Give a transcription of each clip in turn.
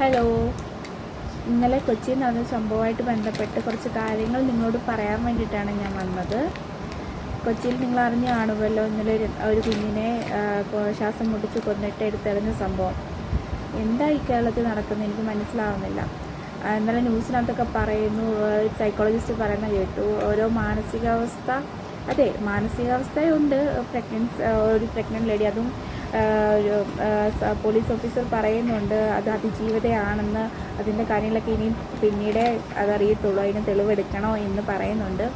Hello ഇന്നലെ കൊച്ചിയിൽ നടന്ന സംഭവമായിട്ട് ബന്ധപ്പെട്ട് കുറച്ച് കാര്യങ്ങൾ നിങ്ങളോട് പറയാൻ വേണ്ടിയിട്ടാണ് ഞാൻ വന്നത്. കൊച്ചിയിൽ നിങ്ങൾ അറിഞ്ഞു കാണുമല്ലോ ഇന്നലെ ഒരു കുഞ്ഞിനെ ശ്വാസം മുട്ടിച്ച് കൊന്നിട്ട് എടുത്തെറിഞ്ഞ സംഭവം. എന്താ ഈ കേരളത്തിൽ നടക്കുന്നത്? എനിക്ക് മനസ്സിലാവുന്നില്ല. ഇന്നലെ ന്യൂസിനകത്തൊക്കെ പറയുന്നു സൈക്കോളജിസ്റ്റ് പറയുന്ന കേട്ടു. ഓരോ മാനസികാവസ്ഥ അതെ മാനസികാവസ്ഥയുണ്ട്. പ്രഗ്നൻസ് ഒരു പ്രഗ്നന്റ് ലേഡി അതും ഒരു പോലീസ് ഓഫീസർ പറയുന്നുണ്ട് അത് അതിജീവിതയാണെന്ന്. അതിന്റെ കാര്യങ്ങളൊക്കെ ഇനിയും പിന്നീടേ അതറിയത്തുള്ളൂ. അതിന് തെളിവെടുക്കണോ എന്ന് പറയുന്നുണ്ട്.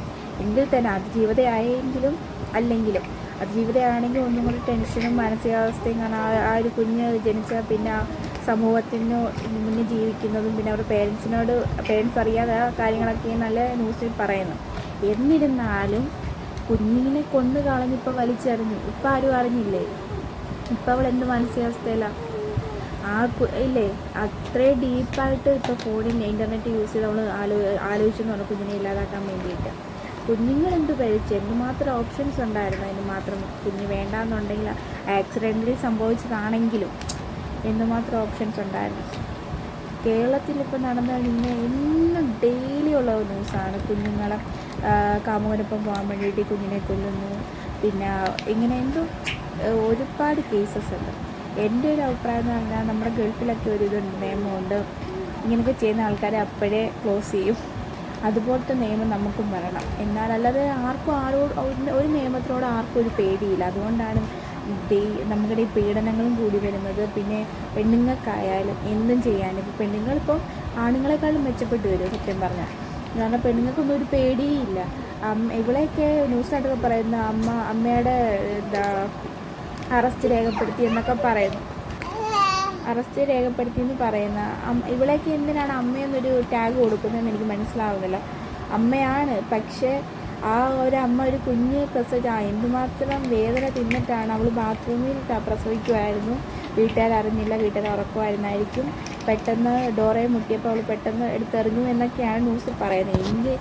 എങ്കിൽ തന്നെ അതിജീവിതയായെങ്കിലും അല്ലെങ്കിലും അതിജീവിതയാണെങ്കിൽ ഒന്നും കൂടി ടെൻഷനും മാനസികാവസ്ഥയും കാരണം ആ ഒരു കുഞ്ഞ് ജനിച്ച പിന്നെ സമൂഹത്തിനു മുന്നിൽ ജീവിക്കുന്നതും പിന്നെ അവരുടെ പേരൻസിനോട് പേരൻസ് അറിയാതെ കാര്യങ്ങളൊക്കെ നല്ല ന്യൂസിൽ പറയുന്നു. എന്നിരുന്നാലും കുഞ്ഞിനെ കൊന്നു കളഞ്ഞിപ്പോൾ വലിച്ചെറിഞ്ഞു. ഇപ്പം ആരും അറിഞ്ഞില്ലേ? ഇപ്പം അവൾ എന്ത് മാനസികാവസ്ഥയിലാണ് ആ ഇല്ലേ അത്രയും ഡീപ്പായിട്ട് ഇപ്പോൾ ഫോണിൽ ഇന്റർനെറ്റ് യൂസ് ചെയ്ത് നമ്മൾ ആലോ ആലോചിച്ചെന്ന് പറഞ്ഞു കുഞ്ഞിനെ ഇല്ലാതാക്കാൻ വേണ്ടിയിട്ട്. കുഞ്ഞുങ്ങൾ എന്ത് കഴിച്ചു എന്തുമാത്രം ഓപ്ഷൻസ് ഉണ്ടായിരുന്നു അതിന് മാത്രം? കുഞ്ഞ് വേണ്ടാന്നുണ്ടെങ്കിൽ ആക്സിഡന്റലി സംഭവിച്ചതാണെങ്കിലും എന്തുമാത്രം ഓപ്ഷൻസ് ഉണ്ടായിരുന്നു? കേരളത്തിൽ ഇപ്പോൾ നടന്ന ഇന്ന് എന്നും ഡെയിലി ഉള്ള ന്യൂസാണ് കുഞ്ഞുങ്ങളെ കാമുകനൊപ്പം പോകാൻ വേണ്ടിയിട്ട് കുഞ്ഞിനെ കൊല്ലുന്നു. പിന്നെ ഇങ്ങനെ എന്തോ ഒരുപാട് കേസസ് ഉണ്ട്. എന്റെ ഒരു അഭിപ്രായം എന്ന് പറഞ്ഞാൽ നമ്മുടെ ഗൾഫിലൊക്കെ ഒരു ഇതുണ്ട് നിയമമുണ്ട് ഇങ്ങനെയൊക്കെ ചെയ്യുന്ന ആൾക്കാരെ അപ്പോഴേ ക്ലോസ് ചെയ്യും. അതുപോലത്തെ നിയമം നമുക്കും വരണം. എന്നാൽ അല്ലാതെ ആർക്കും ആരോട് ഒരു- നിയമത്തിനോട് ആർക്കും ഒരു പേടിയില്ല. അതുകൊണ്ടാണ് നമ്മുടെ ഈ പീഡനങ്ങളും കൂടി വരുന്നത്. പിന്നെ പെണ്ണുങ്ങൾക്കായാലും എന്തും ചെയ്യാനും. ഇപ്പോൾ പെണ്ണുങ്ങളിപ്പോൾ ആണുങ്ങളെക്കാളും മെച്ചപ്പെട്ട് വരും സത്യം പറഞ്ഞാൽ. കാരണം പെണ്ണുങ്ങൾക്കൊന്നും ഒരു പേടിയില്ല ഇവിടെയൊക്കെ ന്യൂസിനകത്തൊക്കെ പറയുന്ന അമ്മ അമ്മയുടെ എന്താ അറസ്റ്റ് രേഖപ്പെടുത്തി എന്നൊക്കെ പറയുന്നു. അറസ്റ്റ് രേഖപ്പെടുത്തി എന്ന് പറയുന്ന ഇവിടേക്ക് എന്തിനാണ് അമ്മയെന്നൊരു ടാഗ് കൊടുക്കുന്നതെന്ന് എനിക്ക് മനസ്സിലാവുന്നില്ല. അമ്മയാണ് പക്ഷേ ആ ഒരു അമ്മ ഒരു കുഞ്ഞ് പ്രസവിച്ച ആ എന്തുമാത്രം വേദന തിന്നിട്ടാണ് അവൾ ബാത്റൂമിൽ പ്രസവിക്കുമായിരുന്നു വീട്ടുകാർ അറിഞ്ഞില്ല വീട്ടുകാർ ഉറക്കുമായിരുന്നായിരിക്കും പെട്ടെന്ന് ഡോറയെ മുട്ടിയപ്പോൾ അവൾ പെട്ടെന്ന് എടുത്തെറിഞ്ഞു എന്നൊക്കെയാണ് ന്യൂസിൽ പറയുന്നത്. എനിക്ക്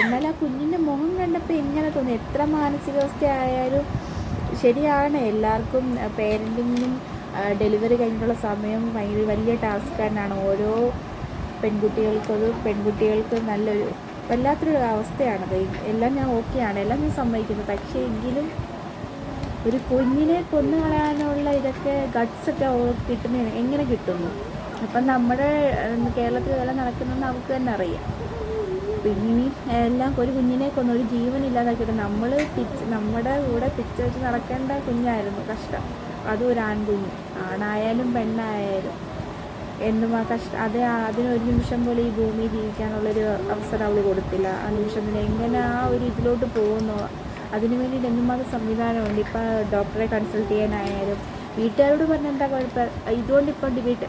എന്നാൽ ആ കുഞ്ഞിന്റെ മുഖം കണ്ടപ്പോൾ എങ്ങനെ തോന്നി? എത്ര മാനസികാവസ്ഥ ആയാലും ശരിയാണ്. എല്ലാവർക്കും പേരന്റിങ്ങും ഡെലിവറി കഴിഞ്ഞിട്ടുള്ള സമയം ഭയങ്കര വലിയ ടാസ്ക് തന്നെയാണ് ഓരോ പെൺകുട്ടികൾക്കത് പെൺകുട്ടികൾക്ക് നല്ലൊരു വല്ലാത്തൊരു അവസ്ഥയാണത് എല്ലാം ഞാൻ ഓക്കെയാണ്. എല്ലാം ഞാൻ സമ്മതിക്കുന്നു. പക്ഷേ എങ്കിലും ഒരു കുഞ്ഞിനെ കൊന്നു കളയാനുള്ള ഇതൊക്കെ ഗട്ട്സൊക്കെ കിട്ടുന്ന എങ്ങനെ കിട്ടുന്നു? അപ്പം നമ്മുടെ കേരളത്തിൽ ഇതെല്ലാം നടക്കുന്നതെന്ന് നമുക്ക് തന്നെ അറിയാം. ഇനി എല്ലാം ഒരു കുഞ്ഞിനെ കൊന്നു ഒരു ജീവൻ ഇല്ലാതാക്കിയിട്ട് നമ്മൾ പിച്ച് നമ്മുടെ കൂടെ പിച്ച് വെച്ച് നടക്കേണ്ട കുഞ്ഞായിരുന്നു കഷ്ടം. അതും ഒരു ആൺകുഞ്ഞ് ആണായാലും പെണ്ണായാലും. എന്നും ആ കഷ്ട അത് അതിനൊരു നിമിഷം പോലും ഈ ഭൂമി ജീവിക്കാനുള്ളൊരു അവസരം അവൾ കൊടുത്തില്ല. ആ നിമിഷത്തിന് എങ്ങനെ ആ ഒരു ഇതിലോട്ട് പോകുന്നു? അതിനു വേണ്ടിയിട്ട് എന്തുമാത്രം സംവിധാനമുണ്ട്. ഇപ്പം ഡോക്ടറെ കൺസൾട്ട് ചെയ്യാനായാലും വീട്ടുകാരോട് പറഞ്ഞാൽ എന്താ കുഴപ്പം? ഇതുകൊണ്ട് ഇപ്പം ഡിബേറ്റ്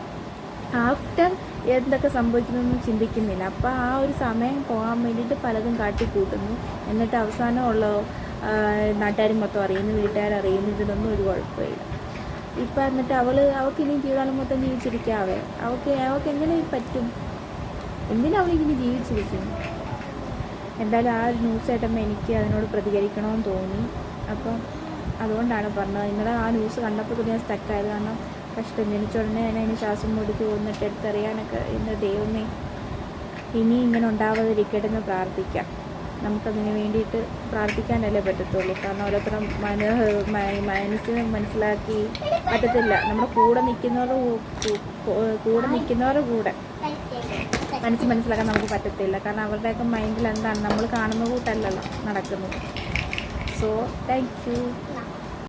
ആഫ്റ്റർ എന്തൊക്കെ സംഭവിക്കുന്നതെന്ന് ചിന്തിക്കുന്നില്ല. അപ്പോൾ ആ ഒരു സമയം പോകാൻ വേണ്ടിയിട്ട് പലതും കാട്ടിക്കൂട്ടുന്നു. എന്നിട്ട് അവസാനമുള്ള നാട്ടുകാർ മൊത്തം അറിയുന്നു വീട്ടുകാരറിയുന്നു ഇതിനൊന്നും ഒരു കുഴപ്പമില്ല. ഇപ്പം എന്നിട്ട് അവൾ അവൾക്ക് ഇനി ജീവിതകാലം മൊത്തം ജീവിച്ചിരിക്കാവേ. അവൾക്ക് അവൾക്ക് എങ്ങനെ പറ്റും? എന്തിനാ ഇങ്ങനെ ജീവിച്ചിരിക്കും എന്തായാലും ആ ഒരു ന്യൂസ് കേട്ടപ്പോൾ എനിക്ക് അതിനോട് പ്രതികരിക്കണമെന്ന് തോന്നി. അപ്പം അതുകൊണ്ടാണ് പറഞ്ഞത്. ഇന്നലെ ആ ന്യൂസ് കണ്ടപ്പോൾ ഞാൻ സ്റ്റക്കായത് കാരണം കഷ്ടം. ജനിച്ച ഉടനെ തന്നെ അതിന് ശ്വാസം മുടിച്ച് കൊന്നിട്ട് എടുത്തറിയാനൊക്കെ ഇന്ന് ദൈവമേ. ഇനി ഇങ്ങനെ ഉണ്ടാവാതിരിക്കട്ടെ എന്ന് പ്രാർത്ഥിക്കാം. നമുക്കതിന് വേണ്ടിയിട്ട് പ്രാർത്ഥിക്കാനല്ലേ പറ്റത്തുള്ളൂ. കാരണം ഓരോരുത്തരും മന മനസ്സ് മനസ്സിലാക്കി പറ്റത്തില്ല. നമ്മുടെ കൂടെ നിൽക്കുന്നവരുടെ കൂടെ നിൽക്കുന്നവരുടെ കൂടെ മനസ്സ് മനസ്സിലാക്കാൻ നമുക്ക് പറ്റത്തില്ല. കാരണം അവരുടെയൊക്കെ മൈൻഡിൽ എന്താണ്? നമ്മൾ കാണുന്ന കൂട്ടല്ലല്ലോ നടക്കുന്നത്. So thank you